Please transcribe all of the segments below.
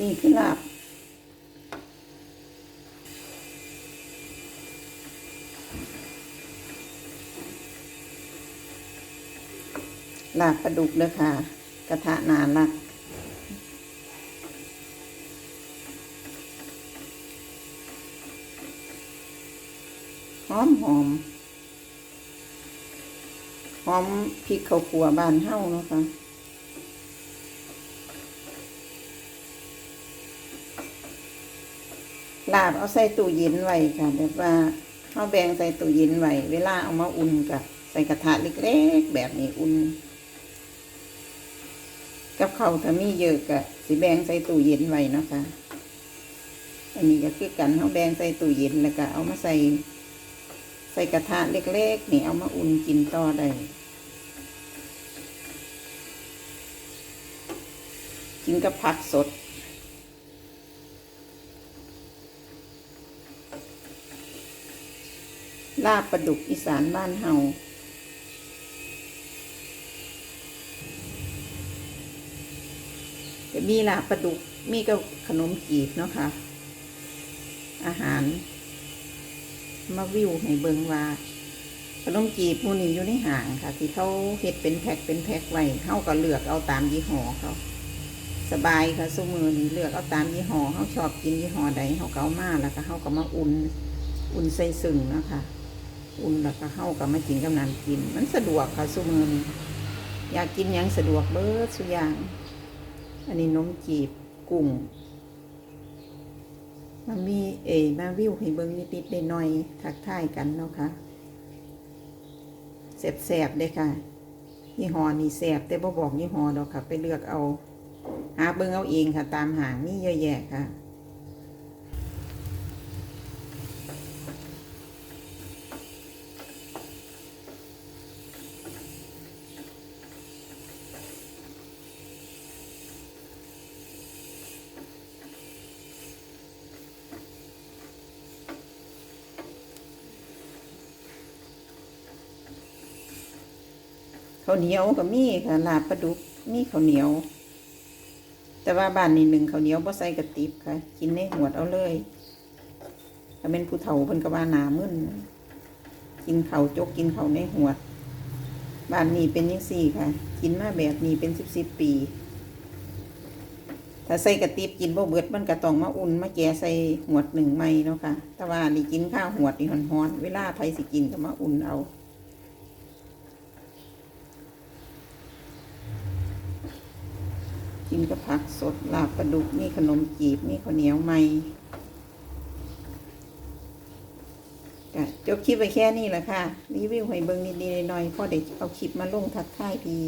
นี่คือลาบลาบปลาดุกเด้อค่ะ กระทะนานลักหอมหอมหอมพริกข้าวัวบานเฮาเนาะค่ะ ลาบเอาใส่ตู้เย็นไว้ค่ะแบบว่าเอาแบ่งใส่ตู้เย็นไว้เวลาเอามาอุ่นกับใส่กระทะเล็กๆแบบนี้อุ่น กับเขาถ้ามีเยอะก็สิแบ่งใส่ตู้เย็นไว้นะคะอันนี้ก็คือกันเอาแบ่งใส่ตู้เย็นแล้วก็เอามาใส่ ใส่กระทะเล็กๆนี่เอามาอุ่นกินต่อได้กินกับผักสด ลาบปลาดุกอีสานบ้านเฮาจะมีลาบปลาดุกมีกับขนมจีบเนาะค่ะ อาหาร มาวิวให้เบิงว่า ขนมจีบมูนี่อยู่ในห่างค่ะ ที่เขาเฮ็ดเป็นแพ็คเป็นแพ็คไว้เขาก็เลือกเอาตามยี่ห้อเขาสบายค่ะสมือนี่เลือกเอาตามยี่ห้อเขาชอบกินยี่ห้อใดเขาก็เอามาแล้วก็เขาก็มาอุ่น อุ่นใส่ซึ่งเนาะคะ อุ่นแล้วก็เข้ากับมากินกับน้ำกิน มันสะดวกค่ะสุมือนอยากกินยังสะดวกเบิดสุอย่าง อันนี้นมจีบกุ้งมันมีเอมาวิวให้เบิ้งนิดๆหน่อยทักทายกันเนาะค่ะแสบๆเด้ค่ะยี่ห้อนี่แสบแต่บ่บอกยี่ห้อดอกค่ะ ไปเลือกเอา หาเบิ้งเอาเองค่ะ ตามหางนี่เยอะแยะค่ะ ข้าวเหนียวก็มีค่ะลาบปลาดุกมีข้าวเหนียว แต่ว่าบ้านนี้หนึ่งข้าวเหนียวบ่ใส่กระติบค่ะ กินในหวดเอาเลยถ้าเป็นผู้เฒ่าเพิ่นก็ว่าหนามึนกินข้าจกกินข้าในหวดบ้านนี้เป็นยังสี่ค่ะ กินมาแบบนี้เป็นสิบสิบปี ถ้าใส่กระติบกินบ่เบิดมันก็ต้องมาอุ่นมาแกะใส่หวดหนึ่งไม่เนาะค่ะ แต่ว่านี่กินข้าวหวดนี่ฮ้อนๆเวลาไผสิกินก็มาอุ่นเอา กินกับผักสดลาบปลาดุกนี่ขนมจีบนี่ข้าวเหนียวไหมก็จบคลิปไปแค่นี้แหละค่ะ รีวิวให้เบิ่งนิดๆหน่อยๆพอได้เอาคลิปมาลงทักทายพี่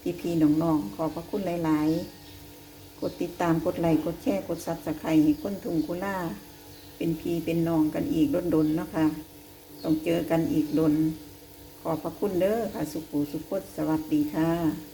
พี่พี่น้องๆ ขอพระคุณหลาย ๆ กดติดตามกดไลค์กดแชร์กดซับสไครต์ให้คนทุงกุล่า เป็นพีเป็นน้องกันอีกดนๆเนาะคะต้องเจอกันอีกดน ขอพระคุณเด้อค่ะ สุขุสุขสวัสดีค่ะ